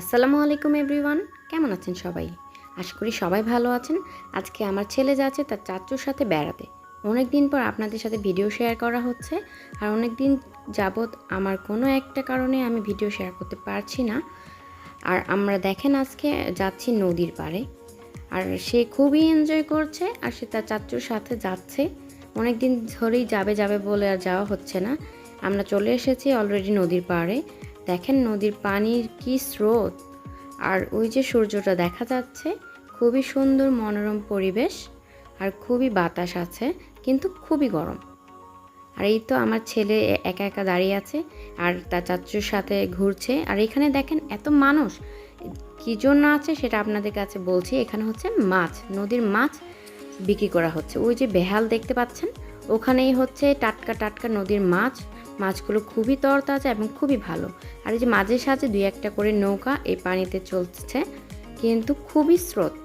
আসসালামু আলাইকুম এভরিওয়ান, কেমন আছেন সবাই? আশা করি সবাই ভালো আছেন। আজকে আমার ছেলে যাচ্ছে তার চাচুর সাথে বেড়াতে। অনেক দিন পর আপনাদের সাথে ভিডিও শেয়ার করা হচ্ছে। আর অনেক দিন যাবৎ আমার কোনো একটা কারণে আমি ভিডিও শেয়ার করতে পারছি না। আর আমরা দেখেন আজকে যাচ্ছি নদীর পাড়ে। আর সে খুবই এনজয় করছে আর সে তার চাচুর সাথে যাচ্ছে। অনেক দিন ধরেই যাবে যাবে বলে আর যাওয়া হচ্ছে না। আমরা চলে এসেছি অলরেডি নদীর পাড়ে। দেখেন নদীর পানির কি স্রোত। আর ওই যে সূর্যটা দেখা যাচ্ছে, খুবই সুন্দর মনোরম পরিবেশ আর খুবই বাতাস আছে, কিন্তু খুবই গরম। আর এই তো আমার ছেলে একা একা দাঁড়িয়ে আছে আর তার চাচুর সাথে ঘুরছে। আর এখানে দেখেন এত মানুষ, কী জন্য আছে সেটা আপনাদের কাছে বলছি। এখানে হচ্ছে মাছ, নদীর মাছ বিক্রি করা হচ্ছে। ওই যে বেহাল দেখতে পাচ্ছেন, ওখানেই হচ্ছে টাটকা টাটকা নদীর মাছ মাছগুলো খুবই তরতাজা এবং খুবই ভালো। আর এই যে মাঝে সাঝে দুই একটা করে নৌকা এই পানিতে চলছে, কিন্তু খুবই স্রোত।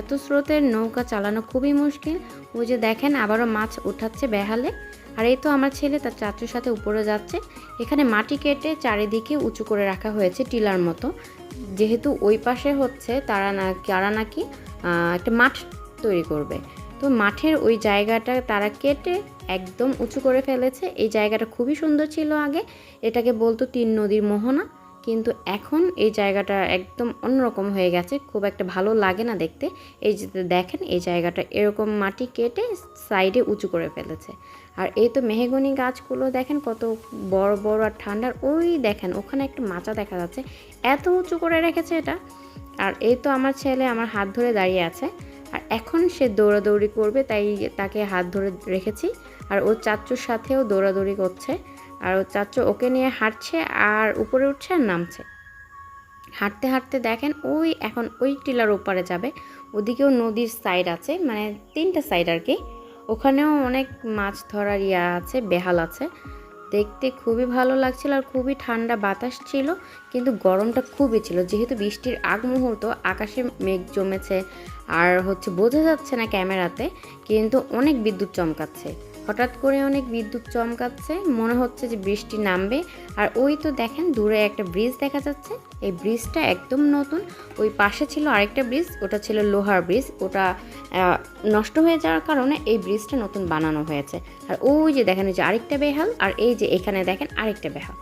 এত স্রোতের নৌকা চালানো খুবই মুশকিল। ওই যে দেখেন আবারও মাছ উঠাচ্ছে বেহালে। আর এই তো আমার ছেলে তার চাচুর সাথে উপরে যাচ্ছে। এখানে মাটি কেটে চারিদিকে উঁচু করে রাখা হয়েছে টিলার মতো। যেহেতু ওই পাশে হচ্ছে তারা না, তারা নাকি একটা মাঠ তৈরি করবে। তো মাঠের ওই জায়গাটা তারা কেটে একদম উঁচু করে ফেলেছে। এই জায়গাটা খুবই সুন্দর ছিল আগে। এটাকে বলতো তিন নদীর মোহনা। কিন্তু এখন এই জায়গাটা একদম অন্যরকম হয়ে গেছে। খুব একটা ভালো লাগে না দেখতে। এই যে দেখেন, এই জায়গাটা এরকম মাটি কেটে সাইডে উঁচু করে ফেলেছে। আর এই তো মেহগনি গাছগুলো দেখেন, কত বড় বড় আর ঠান্ডার। ওই দেখেন, ওখানে একটা মাচা দেখা যাচ্ছে। এত উঁচু করে রেখেছে এটা। আর এই তো আমার ছেলে আমার হাত ধরে দাঁড়িয়ে আছে। আর এখন সে দৌড়াদৌড়ি করবে, তাই তাকে হাত ধরে রেখেছি। আর ও চাচ্চুর সাথেও দৌড়াদৌড়ি করছে। আর ও চাচ্চু ওকে নিয়ে হাঁটছে আর উপরে উঠছে আর নামছে। হাঁটতে হাঁটতে দেখেন ওই এখন ওই টিলার ওপারে যাবে। ওদিকেও নদীর সাইড আছে মানে তিনটা সাইড আর কি। ওখানেও অনেক মাছ ধরার ইয়া আছে, বেহাল আছে। দেখতে খুবই ভালো লাগছিল আর খুবই ঠান্ডা বাতাস ছিল, কিন্তু গরমটা খুবই ছিল। যেহেতু বৃষ্টির আগ মুহূর্ত, আকাশে মেঘ জমেছে আর হচ্ছে বোঝা যাচ্ছে না ক্যামেরাতে, কিন্তু অনেক বিদ্যুৎ চমকাচ্ছে। হঠাৎ করে অনেক বিদ্যুৎ চমকাচ্ছে, মনে হচ্ছে যে বৃষ্টি নামবে। আর ওই তো দেখেন, দূরে একটা ব্রিজ দেখা যাচ্ছে। এই ব্রিজটা একদম নতুন। ওই পাশে ছিল আরেকটা ব্রিজ ওটা ছিল লোহার ব্রিজ ওটা নষ্ট হয়ে যাওয়ার কারণে এই ব্রিজটা নতুন বানানো হয়েছে। আর ওই যে দেখেন যে আরেকটা বেহাল, আর এই যে এখানে দেখেন, আরেকটা বেহাল।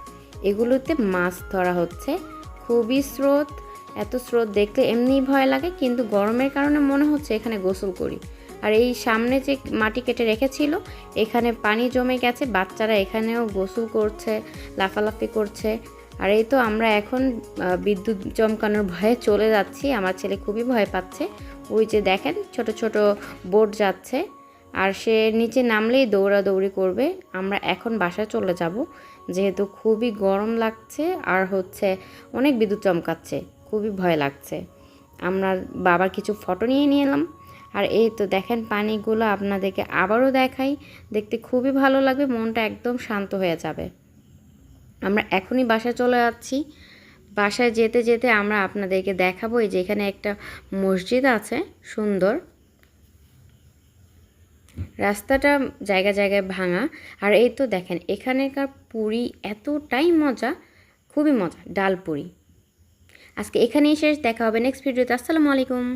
এগুলোতে মাছ ধরা হচ্ছে। খুবই স্রোত, এত স্রোত দেখলে এমনিই ভয় লাগে, কিন্তু গরমের কারণে মনে হচ্ছে এখানে গোসল করি। আর এই সামনে যে মাটি কেটে রেখেছিল, এখানে পানি জমে গেছে, বাচ্চারা এখানেও গোসল করছে, লাফালাফি করছে। আর এই তো আমরা এখন বিদ্যুৎ চমকানোর ভয়ে চলে যাচ্ছি। আমার ছেলে খুবই ভয় পাচ্ছে। ওই যে দেখেন, ছোট ছোট বোট যাচ্ছে। আর সে নিচে নামলেই দৌড়াদৌড়ি করবে। আমরা এখন বাসায় চলে যাব। যেহেতু খুবই গরম লাগছে, আর হচ্ছে অনেক বিদ্যুৎ চমকাচ্ছে। খুবই ভয় লাগছে। আমরা বাবার কিছু ফটো নিয়ে নিয়ে এলাম আর এই তো দেখেন পানিগুলো আপনাদেরকে আবারও দেখাই। দেখতে খুবই ভালো লাগবে, মনটা একদম শান্ত হয়ে যাবে। আমরা এখনই বাসায় চলে যাচ্ছি। বাসায় যেতে যেতে আমরা আপনাদেরকে দেখাবো এই যে এখানে একটা মসজিদ আছে, সুন্দর। রাস্তাটা জায়গা জায়গায় ভাঙা। আর এই তো দেখেন, এখানেকার পুরি এতটাই মজা, খুবই মজা, ডাল পুরি। আজকে এখানেই শেষ, দেখা হবে নেক্সট ভিডিওতে আসসালামু আলাইকুম।